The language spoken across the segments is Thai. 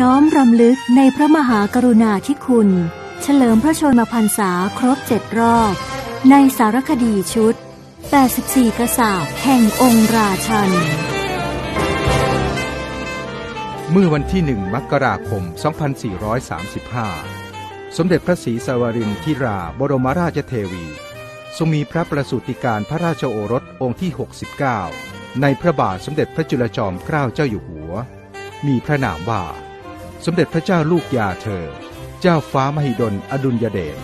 น้อมรำลึกในพระมหากรุณาธิคุณ เฉลิมพระชนมพรรษาครบเจ็ดรอบ ในสารคดีชุด 84 กษัตริย์แห่งองค์ราชัน เมื่อวันที่หนึ่งมกราคม 2435 สมเด็จพระศรีสวรินทร์ธิราบรมราชเทวี ทรงมีพระประสูติการพระราชโอรสองค์ที่ 69 ในพระบาทสมเด็จพระจุลจอมเกล้าเจ้าอยู่หัว มีพระนามว่า สมเด็จพระเจ้าลูกยาเธอ เจ้าฟ้ามหิดลอดุลยเดช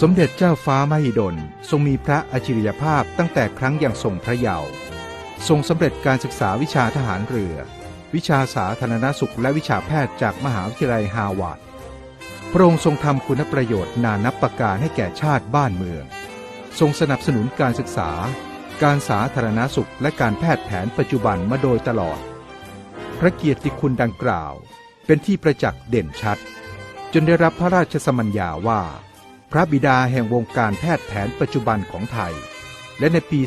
สมเด็จเจ้าฟ้ามหิดลทรงมีพระอัจฉริยภาพตั้งแต่ครั้งยังทรงพระเยาว์ ทรงสำเร็จการศึกษาวิชาทหารเรือ วิชาสาธารณสุขและวิชาแพทย์จากมหาวิทยาลัยฮาวาดพระองค์ทรงทำคุณประโยชน์นานับประการให้แก่ชาติบ้านเมือง ทรงสนับสนุนการศึกษา การสาธารณสุขและการแพทย์แผนปัจจุบันมาโดยตลอด พระเกียรติคุณดังกล่าว เป็นที่ประจักษ์เด่นชัด จนได้รับพระราชสมัญญาว่า พระบิดาแห่งวงการแพทย์แผนปัจจุบันของไทย และในปี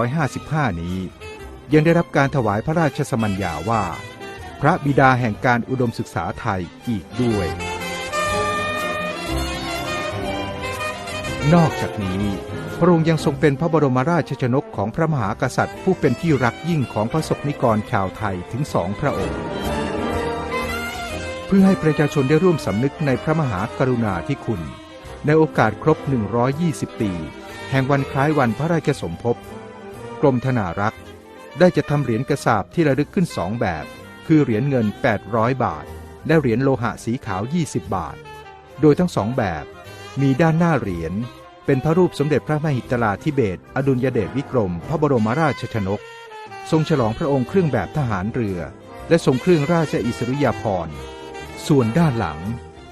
2555 นี้ ยังได้รับการถวายพระราชสมัญญาว่า พระบิดาแห่งการอุดมศึกษาไทยอีกด้วย นอกจากนี้ พระองค์ยังทรงเป็นพระบรมราชชนกของพระมหากษัตริย์ ผู้เป็นที่รักยิ่งของพระสกนิกรชาวไทยถึงสองพระองค์ เพื่อให้ประชาชนได้ร่วมสำนึกในพระมหากรุณาธิคุณ ในโอกาสครบ 120 ปี แห่งวันคล้ายวันพระราชสมภพกรมธนารักษ์ได้จะทำเหรียญกระสาบที่ระลึกขึ้นสองแบบ คือเหรียญเงิน 800 บาท และเหรียญโลหะสีขาว 20 บาท โดยทั้งสองแบบ มีด้านหน้าเหรียญเป็นพระรูปสมเด็จพระมหิดลาธิเบศอดุลยเดชวิกรม พระบรมราชชนก ทรงฉลองพระองค์เครื่องแบบทหารเรือ และทรงเครื่องราชอิสริยาภรณ์ ส่วนด้านหลัง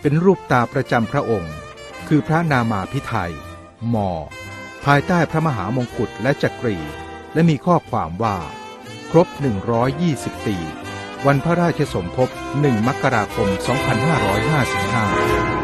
เป็นรูปตาประจำพระองค์ คือพระนามาพิไทยมอภายใต้พระมหามงกุฎและจักรี และมีข้อความว่า ครบ 120 ปี วันพระราชสมภพ 1 มกราคม 2555